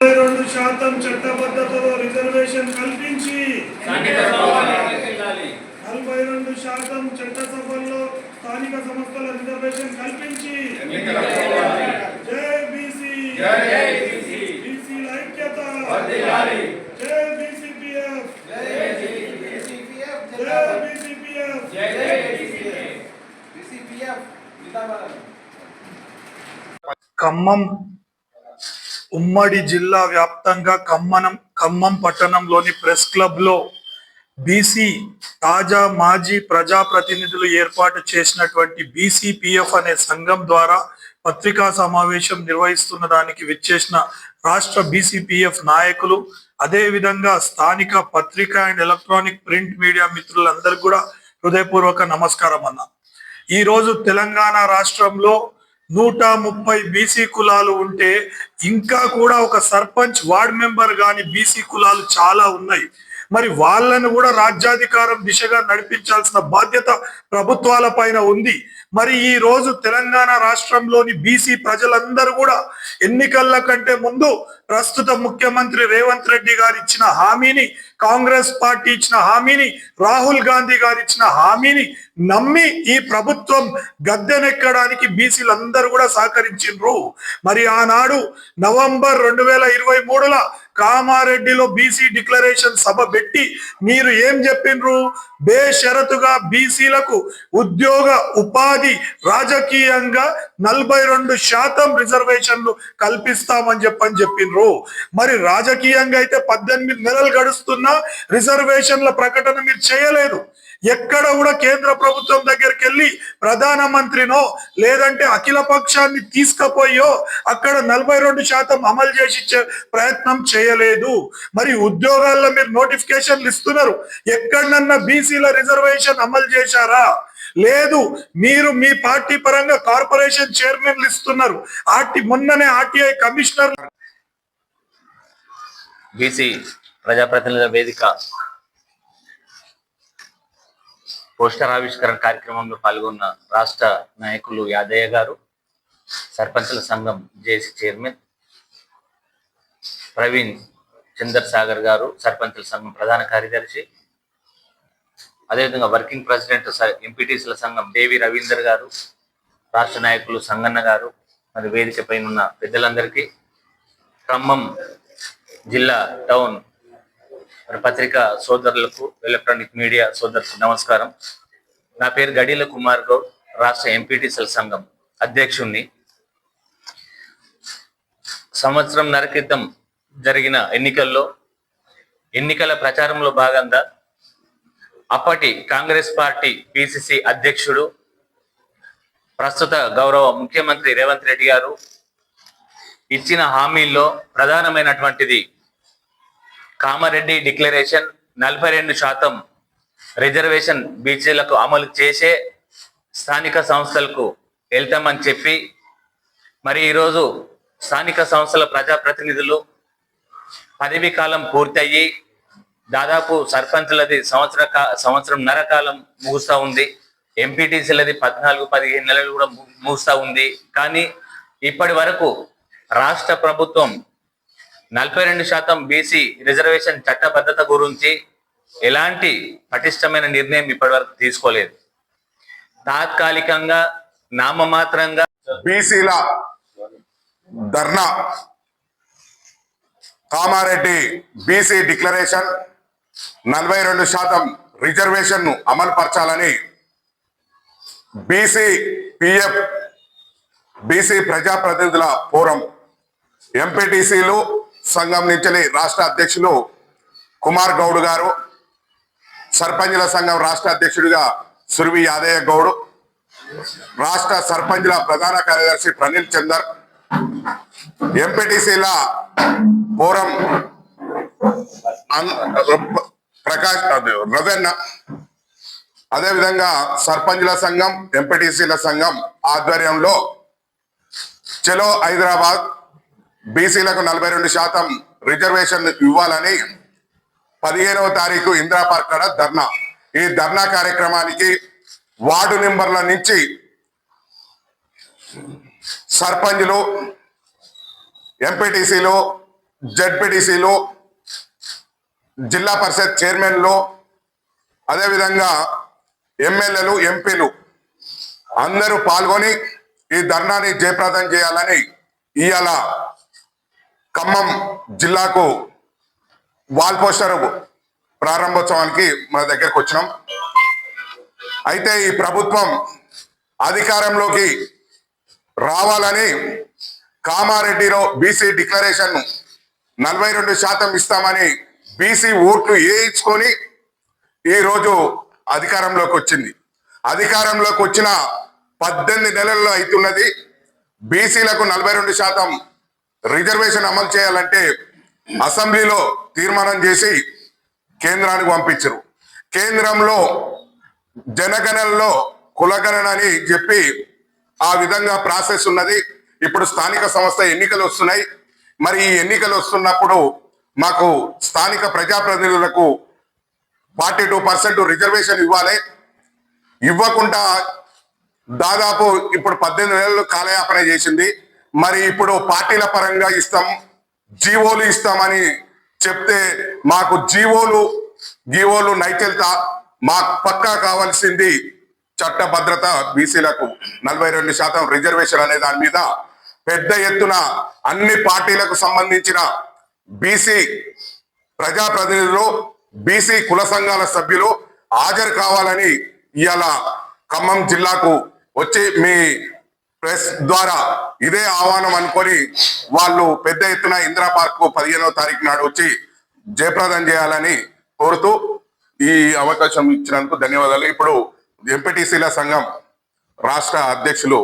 రెండు శాతం చట్టబద్ధతలో రిజర్వేషన్ కల్పించి నలభై రెండు శాతం చట్టసభల్లో స్థానిక సంస్థల రిజర్వేషన్ కల్పించి జై బీసీ బీసీ ఐక్యత జై బీసీపీఎఫ్ జై బీసీపీఎఫ్ ఖమ్మం ఉమ్మడి జిల్లా వ్యాప్తంగా ఖమ్మనం ఖమ్మం పట్టణంలోని ప్రెస్ క్లబ్లో బీసీ తాజా మాజీ ప్రజాప్రతినిధులు ఏర్పాటు చేసినటువంటి బీసీపీఎఫ్ అనే సంఘం ద్వారా పత్రికా సమావేశం నిర్వహిస్తున్న దానికి విచ్చేసిన రాష్ట్ర బీసీపీఎఫ్ నాయకులు అదేవిధంగా స్థానిక పత్రిక అండ్ ఎలక్ట్రానిక్ ప్రింట్ మీడియా మిత్రులందరూ కూడా హృదయపూర్వక నమస్కారం అన్న. ఈ రోజు తెలంగాణ రాష్ట్రంలో నూట ముప్పై బీసీ కులాలు ఉంటే ఇంకా కూడా ఒక సర్పంచ్ వార్డ్ మెంబర్ గాని బీసీ కులాలు చాలా ఉన్నాయి. మరి వాళ్ళను కూడా రాజ్యాధికారం దిశగా నడిపించాల్సిన బాధ్యత ప్రభుత్వాల పైన ఉంది. మరి ఈ రోజు తెలంగాణ రాష్ట్రంలోని బీసీ ప్రజలందరూ కూడా ఎన్నికల కంటే ముందు ప్రస్తుత ముఖ్యమంత్రి రేవంత్ రెడ్డి గారు ఇచ్చిన హామీని కాంగ్రెస్ పార్టీ ఇచ్చిన హామీని రాహుల్ గాంధీ గారు ఇచ్చిన హామీని నమ్మి ఈ ప్రభుత్వం గద్దెనెక్కడానికి బీసీలందరూ కూడా సహకరించిండ్రు. మరి ఆనాడు నవంబర్ రెండు వేల ఇరవై మూడుల కామారెడ్డిలో బీసీ డిక్లరేషన్ సభ పెట్టి మీరు ఏం చెప్పిండ్రు? బేషరతుగా బీసీలకు ఉద్యోగ ఉపాధి రాజకీయంగా నలభై రెండు శాతం రిజర్వేషన్లు కల్పిస్తామని చెప్పని చెప్పిండ్రు మరి రాజకీయంగా అయితే పద్దెనిమిది నెలలు గడుస్తున్నా రిజర్వేషన్ల ప్రకటన మీరు చేయలేదు. ఎక్కడ కూడా కేంద్ర ప్రభుత్వం దగ్గరికి వెళ్ళి ప్రధానమంత్రినో లేదంటే అఖిల పక్షాన్ని తీసుకుపోయో అక్కడ నలభై రెండు శాతం అమలు చేసి ప్రయత్నం చేయలేదు. మరి ఉద్యోగాల్లో మీరు నోటిఫికేషన్లు ఇస్తున్నారు. ఎక్కడన్నా బీసీల రిజర్వేషన్ అమలు చేశారా? లేదు మీరు మీ పార్టీ పరంగా కార్పొరేషన్ చైర్మన్లు ఇస్తున్నారు. ఆర్టీ మొన్ననే ఆర్టీఐ కమిషనర్ బీసీ ప్రజాప్రతినిధుల వేదిక పోస్టర్ ఆవిష్కరణ కార్యక్రమంలో పాల్గొన్న రాష్ట్ర నాయకులు యాదయ్య గారు సర్పంచుల సంఘం జేసీ చైర్మన్ ప్రవీణ్ చందర్ సాగర్ గారు సర్పంచుల సంఘం ప్రధాన కార్యదర్శి అదేవిధంగా వర్కింగ్ ప్రెసిడెంట్ ఎంపీటీసీల సంఘం దేవి రవీందర్ గారు రాష్ట్ర నాయకులు సంగన్న గారు మరి వేదిక పైన ఉన్న పెద్దలందరికీ ఖమ్మం జిల్లా టౌన్ మరి పత్రికా సోదరులకు ఎలక్ట్రానిక్ మీడియా సోదరులకు నమస్కారం. నా పేరు గడిల కుమార్ గౌడ్ రాష్ట్ర ఎంపీటీసీల సంఘం అధ్యక్షుణ్ణి. సంవత్సరం క్రితం జరిగిన ఎన్నికల్లో ఎన్నికల ప్రచారంలో భాగంగా అప్పటి కాంగ్రెస్ పార్టీ పిసిసి అధ్యక్షుడు ప్రస్తుత గౌరవ ముఖ్యమంత్రి రేవంత్ రెడ్డి గారు ఇచ్చిన హామీల్లో ప్రధానమైనటువంటిది కామారెడ్డి డిక్లరేషన్. నలభై రెండు శాతం రిజర్వేషన్ బీసీలకు అమలు చేసే స్థానిక సంస్థలకు వెళ్తామని చెప్పి మరి ఈరోజు స్థానిక సంస్థల ప్రజాప్రతినిధులు పదవీ కాలం పూర్తయ్యి దాదాపు సర్పంచులది సంవత్సర సంవత్సరం నరకాలం ముగుస్తూ ముగుస్తా ఉంది. ఎంపీటీసీలది పద్నాలుగు పదిహేను నెలలు కూడా ముగుస్తూ ఉంది. కానీ ఇప్పటి వరకు రాష్ట్ర ప్రభుత్వం నలభై రెండు శాతం బీసీ రిజర్వేషన్ చట్టబద్ధత గురించి ఎలాంటి పటిష్టమైన నిర్ణయం ఇప్పటివరకు తీసుకోలేదు. తాత్కాలికంగా నామమాత్రంగా బీసీల ధర్నా కామారెడ్డి బీసీ డిక్లరేషన్ నలభై రెండు శాతం రిజర్వేషన్ను అమలు పరచాలని బీసీ పిఎఫ్ బీసీ ప్రజాప్రతినిధుల ఫోరం ఎంపీటీసీలు సంఘం నుంచి రాష్ట్ర అధ్యక్షులు కుమార్ గౌడ్ గారు సర్పంచుల సంఘం రాష్ట్ర అధ్యక్షుడిగా సురవి యాదయ్య గౌడ్ రాష్ట్ర సర్పంచ్ల ప్రధాన కార్యదర్శి ప్రణీల్ చందర్ ఎంపీటీసీల ఫోరం ప్రకాష్ అదే, రవెన్న అదేవిధంగా సర్పంచ్ల సంఘం ఎంపీటీసీల సంఘం ఆధ్వర్యంలో చలో హైదరాబాద్ బీసీలకు నలభై రెండు శాతం రిజర్వేషన్ ఇవ్వాలని పదిహేనవ తారీఖు ఇందిరా పార్క్ కాడ ధర్నా. ఈ ధర్నా కార్యక్రమానికి వార్డు నెంబర్ల నుంచి సర్పంచ్లు ఎంపీటీసీలు జడ్పీటీసీలు జిల్లా పరిషత్ చైర్మన్లు అదేవిధంగా ఎమ్మెల్యేలు ఎంపీలు అందరూ పాల్గొని ఈ ధర్నాని జయప్రదం చేయాలని ఇవాళ ఖమ్మం జిల్లాకు వాల్ పోస్టర్ ప్రారంభోత్సవానికి మన దగ్గరకు వచ్చినాం. అయితే ఈ ప్రభుత్వం అధికారంలోకి రావాలని కామారెడ్డిలో బీసీ డిక్లరేషన్ నలభై రెండు శాతం ఇస్తామని బీసీ ఓట్లు వేయించుకొని ఈ రోజు అధికారంలోకి వచ్చింది. అధికారంలోకి వచ్చిన పద్దెనిమిది నెలల్లో అవుతున్నది బీసీలకు నలభై రెండు శాతం రిజర్వేషన్ అమలు చేయాలంటే అసెంబ్లీలో తీర్మానం చేసి కేంద్రానికి పంపించరు. కేంద్రంలో జనగణనలో కులగణన అని చెప్పి ఆ విధంగా ప్రాసెస్ ఉన్నది. ఇప్పుడు స్థానిక సంస్థ ఎన్నికలు వస్తున్నాయి. మరి ఈ ఎన్నికలు వస్తున్నప్పుడు మాకు స్థానిక ప్రజాప్రతినిధులకు ఫార్టీ టూ పర్సెంట్ రిజర్వేషన్ ఇవ్వాలి. ఇవ్వకుండా దాదాపు ఇప్పుడు పద్దెనిమిది నెలలు కాలయాపన చేసింది. మరి ఇప్పుడు పార్టీల పరంగా ఇస్తాం జీవోలు ఇస్తామని చెప్తే మాకు జీవోలు జీవోలు నైకెల్త మాకు పక్కా కావాల్సింది చట్ట భద్రత బీసీలకు. నలభై రెండు శాతం రిజర్వేషన్ అనే దాని మీద పెద్ద ఎత్తున అన్ని పార్టీలకు సంబంధించిన బీసీ ప్రజాప్రతినిధులు బీసీ కుల సంఘాల సభ్యులు హాజరు కావాలని ఇవాళ ఖమ్మం జిల్లాకు వచ్చి మీ ప్రెస్ ద్వారా ఇదే ఆహ్వానం అనుకొని వాళ్ళు పెద్ద ఎత్తున ఇందిరా పార్క్ పదిహేనవ తారీఖు నాడు వచ్చి జయప్రదం చేయాలని కోరుతూ ఈ అవకాశం ఇచ్చినందుకు ధన్యవాదాలు. ఇప్పుడు ఎంపీటీసీల సంఘం రాష్ట్ర అధ్యక్షులు